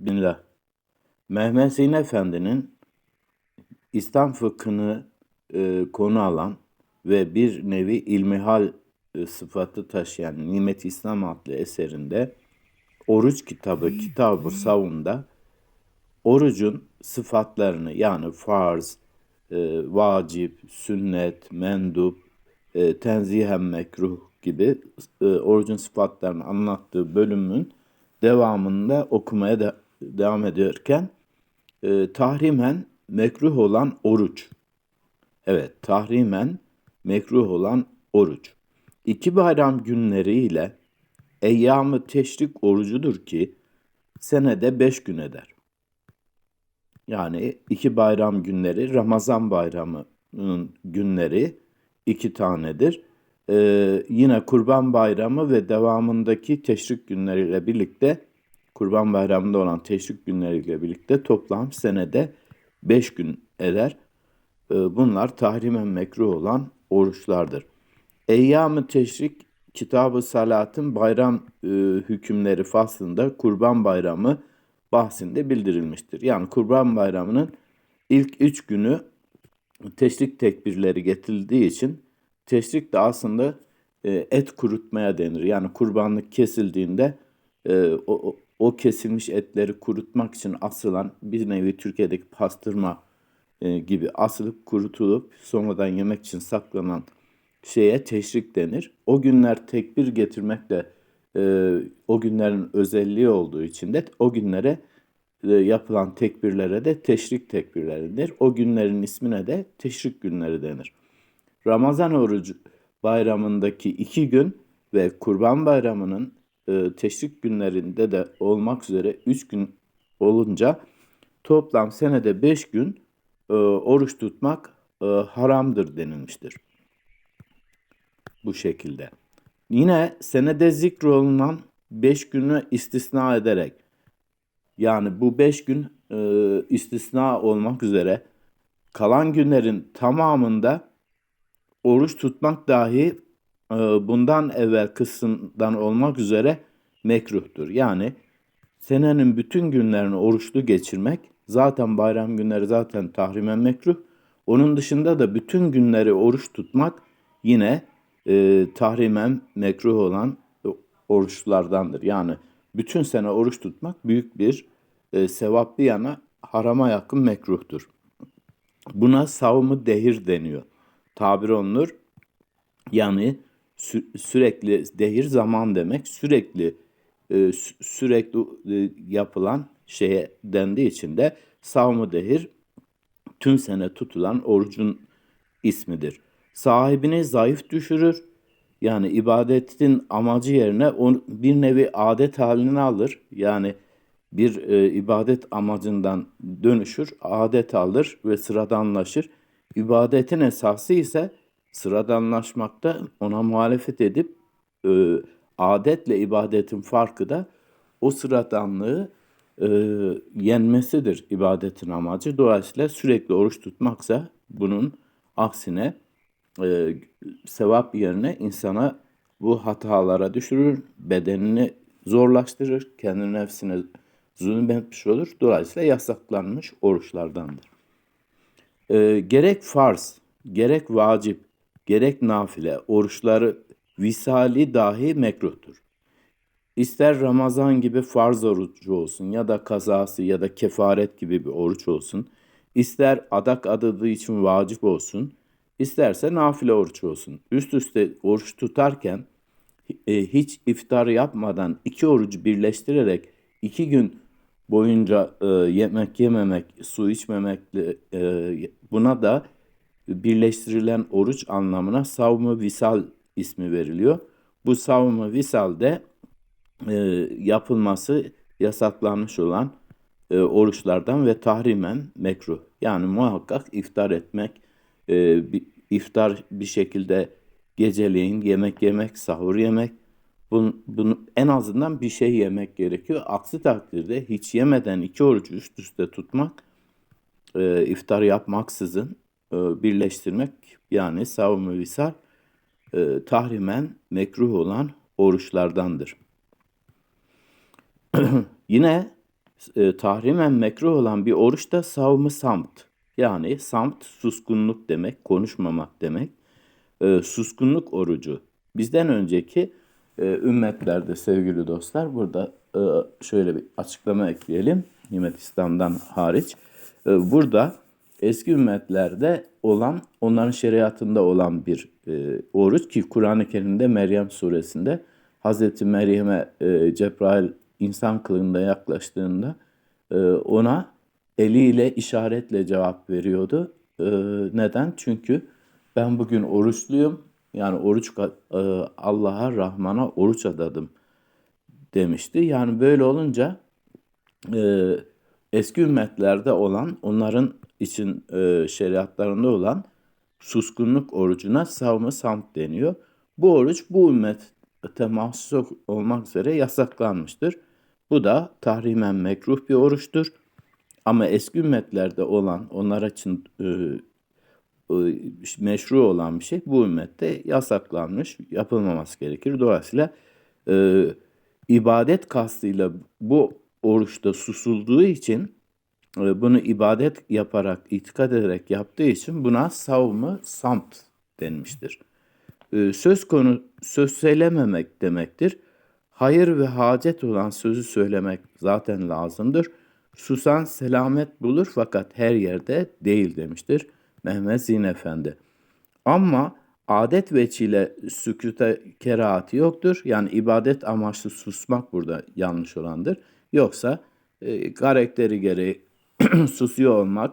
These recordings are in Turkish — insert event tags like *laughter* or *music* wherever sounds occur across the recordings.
Bismillah. Mehmet Zeyn Efendi'nin İslam fıkhını e, konu alan ve bir nevi ilmihal e, sıfatı taşıyan Nimet İslam adlı eserinde Oruç kitabı, Kitab-ı Savun'da orucun sıfatlarını yani farz, e, vacip, sünnet, mendup, e, tenzihen mekruh gibi e, orucun sıfatlarını anlattığı bölümün devamında okumaya da, devam ediyorken e, tahrimen mekruh olan oruç. Evet, tahrimen mekruh olan oruç. İki bayram günleriyle eyyam-ı teşrik orucudur ki senede beş gün eder. Yani iki bayram günleri, Ramazan bayramının günleri iki tanedir. Ee, yine Kurban Bayramı ve devamındaki teşrik günleriyle birlikte, Kurban Bayramı'nda olan teşrik günleriyle birlikte toplam senede beş gün eder. Ee, bunlar tahrimen mekruh olan oruçlardır. Eyyam-ı Teşrik Kitab-ı Salat'ın bayram e, hükümleri faslında Kurban Bayramı bahsinde bildirilmiştir. Yani Kurban Bayramı'nın ilk üç günü teşrik tekbirleri getirildiği için teşrik de aslında e, et kurutmaya denir. Yani kurbanlık kesildiğinde e, o, o, kesilmiş etleri kurutmak için asılan bir nevi Türkiye'deki pastırma e, gibi asılıp kurutulup sonradan yemek için saklanan şeye teşrik denir. O günler tekbir getirmekle e, o günlerin özelliği olduğu için de o günlere e, yapılan tekbirlere de teşrik tekbirleri denir. O günlerin ismine de teşrik günleri denir. Ramazan orucu bayramındaki iki gün ve Kurban Bayramı'nın e, teşrik günlerinde de olmak üzere üç gün olunca toplam senede beş gün e, oruç tutmak e, haramdır denilmiştir. Bu şekilde. Yine senede zikrolunan beş günü istisna ederek yani bu beş gün istisna olmak üzere kalan günlerin tamamında oruç tutmak dahi bundan evvel kısımdan olmak üzere mekruhtur. Yani senenin bütün günlerini oruçlu geçirmek zaten bayram günleri zaten tahrimen mekruh. Onun dışında da bütün günleri oruç tutmak yine e, tahrimen mekruh olan oruçlardandır. Yani bütün sene oruç tutmak büyük bir e, sevap bir yana harama yakın mekruhtur. Buna savımı dehir deniyor. Tabir olunur. Yani sü- sürekli dehir zaman demek. Sürekli e, sürekli e, yapılan şeye dendiği için de savımı dehir tüm sene tutulan orucun ismidir. Sahibini zayıf düşürür. Yani ibadetin amacı yerine on, bir nevi adet halini alır. Yani bir e, ibadet amacından dönüşür, adet alır ve sıradanlaşır. İbadetin esası ise sıradanlaşmakta ona muhalefet edip e, adetle ibadetin farkı da o sıradanlığı e, yenmesidir ibadetin amacı. Dolayısıyla sürekli oruç tutmaksa bunun aksine e, sevap yerine insana bu hatalara düşürür, bedenini zorlaştırır, kendi nefsine zulmetmiş olur. Dolayısıyla yasaklanmış oruçlardandır. E, gerek farz, gerek vacip, gerek nafile oruçları visali dahi mekruhtur. İster Ramazan gibi farz orucu olsun ya da kazası ya da kefaret gibi bir oruç olsun, ister adak adadığı için vacip olsun, isterse nafile oruç olsun. Üst üste oruç tutarken e, hiç iftar yapmadan iki orucu birleştirerek iki gün boyunca e, yemek yememek, su içmemekle e, buna da birleştirilen oruç anlamına savmı visal ismi veriliyor. Bu savmı visalde e, yapılması yasaklanmış olan e, oruçlardan ve tahrimen mekruh. Yani muhakkak iftar etmek, e, bir, iftar bir şekilde geceleyin yemek yemek, sahur yemek, bunu, bunu en azından bir şey yemek gerekiyor. Aksi takdirde hiç yemeden iki orucu üst üste tutmak, e, iftar yapmaksızın birleştirmek yani savunma visal e, tahrimen mekruh olan oruçlardandır. *clears throat* Yine E, tahrimen mekruh olan bir oruç da savmı samt. Yani samt suskunluk demek, konuşmamak demek. E, suskunluk orucu. Bizden önceki e, ümmetlerde sevgili dostlar burada e, şöyle bir açıklama ekleyelim. Nimet İslam'dan hariç. E, burada eski ümmetlerde olan, onların şeriatında olan bir e, oruç ki Kur'an-ı Kerim'de Meryem suresinde Hazreti Meryem'e e, Cebrail insan kılığında yaklaştığında e, ona eliyle işaretle cevap veriyordu. E, neden? Çünkü ben bugün oruçluyum. Yani oruç e, Allah'a, Rahman'a oruç adadım demişti. Yani böyle olunca e, eski ümmetlerde olan, onların için e, şeriatlarında olan suskunluk orucuna savmı samt deniyor. Bu oruç bu ümmete mahsus olmak üzere yasaklanmıştır. Bu da tahrimen mekruh bir oruçtur. Ama eski ümmetlerde olan, onlar için e, e, meşru olan bir şey bu ümmette yasaklanmış, yapılmaması gerekir. Dolayısıyla e, ibadet kastıyla bu oruçta susulduğu için bunu ibadet yaparak, itikad ederek yaptığı için buna savmı samt denmiştir. E, söz konu söz söylememek demektir. Hayır ve hacet olan sözü söylemek zaten lazımdır. Susan selamet bulur fakat her yerde değil demiştir Mehmet Zin Efendi. Ama adet veçile sükute kerahatı yoktur. Yani ibadet amaçlı susmak burada yanlış olandır. Yoksa e, karakteri gereği *clears throat* susuyor olmak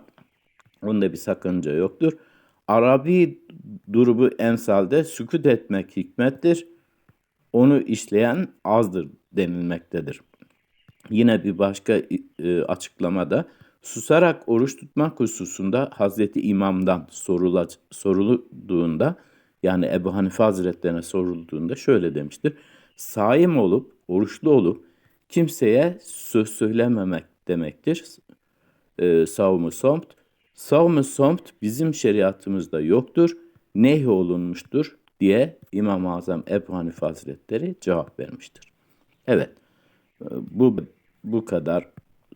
onda bir sakınca yoktur. Arabi durubu emsalde sükut etmek hikmettir. Onu işleyen azdır denilmektedir. Yine bir başka e, açıklamada susarak oruç tutmak hususunda Hazreti İmam'dan sorula, sorulduğunda yani Ebu Hanife Hazretlerine sorulduğunda şöyle demiştir. Saim olup, oruçlu olup kimseye söz söylememek demektir. E, savmu somt. Savmu somt bizim şeriatımızda yoktur. Nehy olunmuştur diye İmam-ı Azam Ebu Hanife Hazretleri cevap vermiştir. Evet, e, bu bu kadar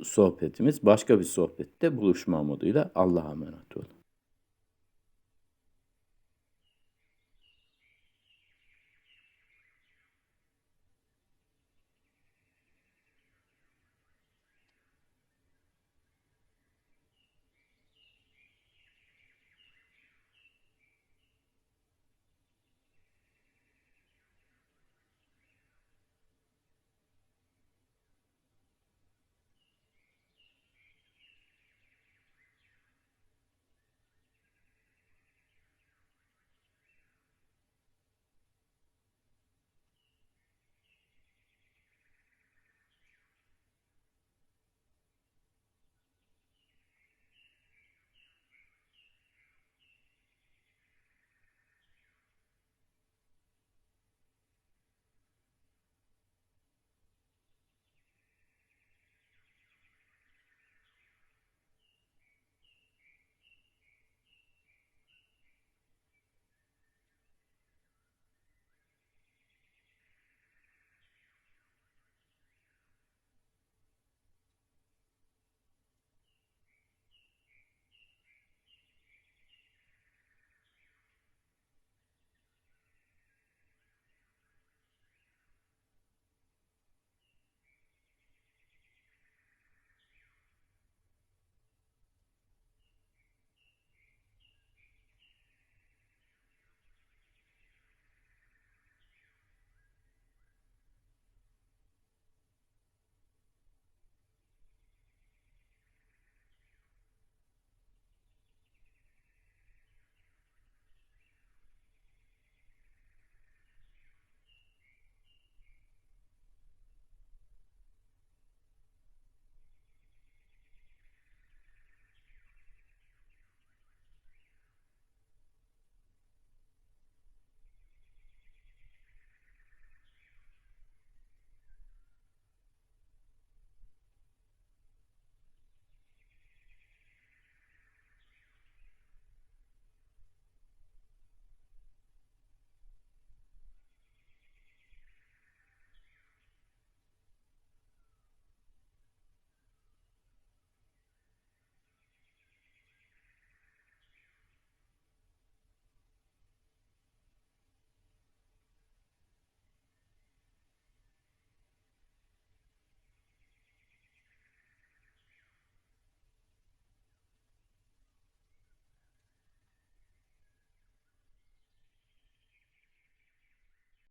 sohbetimiz. Başka bir sohbette buluşma umuduyla Allah'a emanet olun.